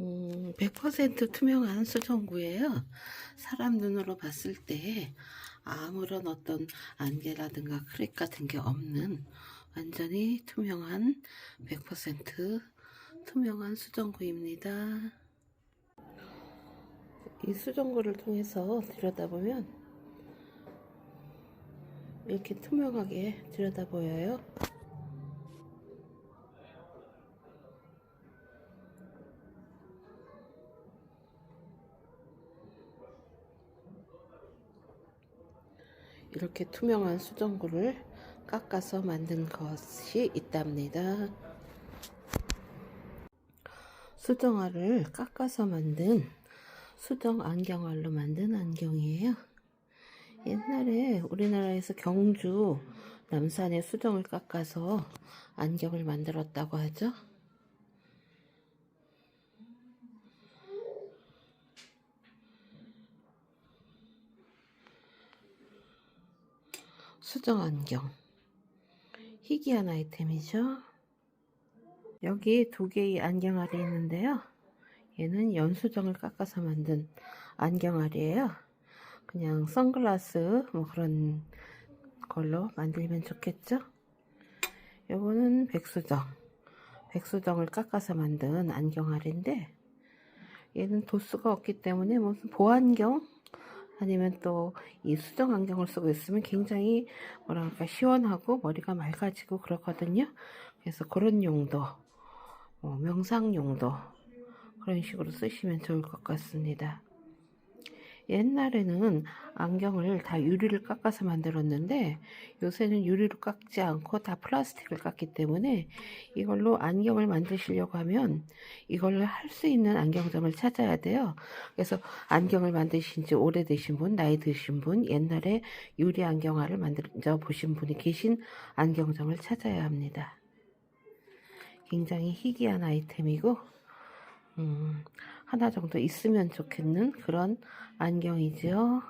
음, 100% 투명한 수정구예요. 사람 눈으로 봤을 때 아무런 어떤 안개라든가 크랙 같은 게 없는 완전히 투명한 100% 투명한 수정구입니다. 이 수정구를 통해서 들여다보면 이렇게 투명하게 들여다 보여요. 이렇게 투명한 수정구를 깎아서 만든 것이 있답니다. 수정화를 깎아서 만든 수정 안경알로 만든 안경이에요. 옛날에 우리나라에서 경주 남산의 수정을 깎아서 안경을 만들었다고 하죠. 수정 안경. 희귀한 아이템이죠. 여기 두 개의 안경알이 있는데요. 얘는 연수정을 깎아서 만든 안경알이에요. 그냥 선글라스 뭐 그런 걸로 만들면 좋겠죠? 요거는 백수정. 백수정을 깎아서 만든 안경알인데 얘는 도수가 없기 때문에 무슨 보안경 아니면 또 이 수정 안경을 쓰고 있으면 굉장히 뭐랄까 시원하고 머리가 맑아지고 그렇거든요. 그래서 그런 용도, 뭐 명상 용도 그런 식으로 쓰시면 좋을 것 같습니다. 옛날에는 안경을 다 유리를 깎아서 만들었는데 요새는 유리로 깎지 않고 다 플라스틱을 깎기 때문에 이걸로 안경을 만드시려고 하면 이걸로 할 수 있는 안경점을 찾아야 돼요. 그래서 안경을 만드신 지 오래되신 분, 나이 드신 분, 옛날에 유리 안경알을 만들어 보신 분이 계신 안경점을 찾아야 합니다. 굉장히 희귀한 아이템이고 음, 하나 정도 있으면 좋겠는 그런 안경이지요.